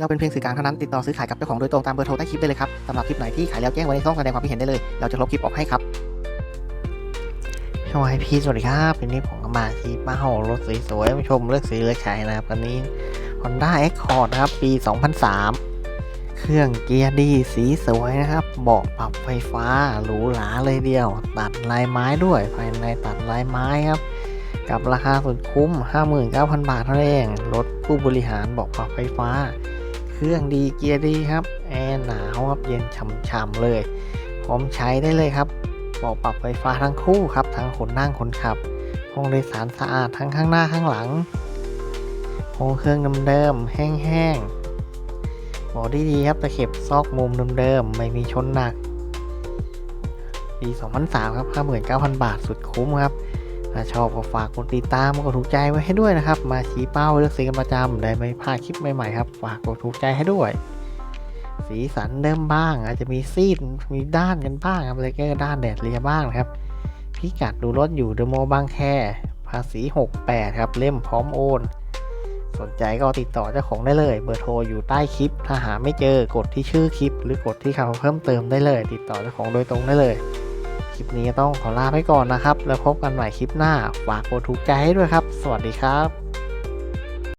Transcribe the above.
เราเป็นเพียงสื่อกลางเท่านั้นติดต่อซื้อขายกับเจ้าของโดยตรงตามเบอร์โทรใต้คลิปได้เลยครับสำหรับคลิปไหนที่ขายแล้วแจ้งไว้ในช่องแสดงความคิดเห็นได้เลย เราจะลบคลิปออกให้ครับสวัสดีพี่สวัสดีครับวันนี้ผมก็มาที่ป้าเฮารถสวยๆมาชมเลือกซื้อเลือกใช้นะครับวันนี้ Honda Accord นะครับปี 2003 เครื่องเกียร์ดีสีสวยนะครับ เบาะปรับไฟฟ้าหรูหราเลยเดียว ตัดลายไม้ด้วยภายในตัดลายไม้ครับกับราคาสุดคุ้ม 59,000 บาทเท่านั้นเอง รถผู้บริหารบอกปรับไฟฟ้า รื่อง ดีเกียร์ดีครับแอร์หนาวครับเย็นฉ่ำๆเลยพร้อมใช้ได้เลยครับบอกปรับไฟฟ้าทั้งคู่ครับทั้งคนนั่งคนขับห้องโดยสารสะอาดทั้งข้างหน้าข้างหลังห้องเครื่องเดิมๆแห้งๆบอดี้ดีครับตะเข็บซอกมุมเดิมๆไม่มีชนหนักปี 2003 ครับ 59,000 บาทสุดคุ้มครับ ถ้าชอบก็ฝากกดติดตามกดถูกใจไว้ให้ด้วยนะครับ มาชี้เป้าเลือกซื้อกันประจำได้ไม่พลาดคลิปใหม่ๆครับ ฝากกดถูกใจให้ด้วย สีสันเดิมบ้าง อาจจะมีซีดมีด้านกันบ้างครับเลยก็ด้านแดดเรียบ้างนะครับ พิกัดดูรถอยู่เดโมบางแคภาษี 68 ครับเล่มพร้อมโอน สนใจก็ติดต่อเจ้าของได้เลย เบอร์โทรอยู่ใต้คลิป ถ้าหาไม่เจอกดที่ชื่อคลิป หรือกดที่คำเพิ่มเติมได้เลย ติดต่อเจ้าของโดยตรงได้เลย ลิปนี้ต้องขอลาไปก่อนนะครับ แล้วพบกันใหม่คลิปหน้า ฝากกดถูกใจให้ด้วยครับ สวัสดีครับ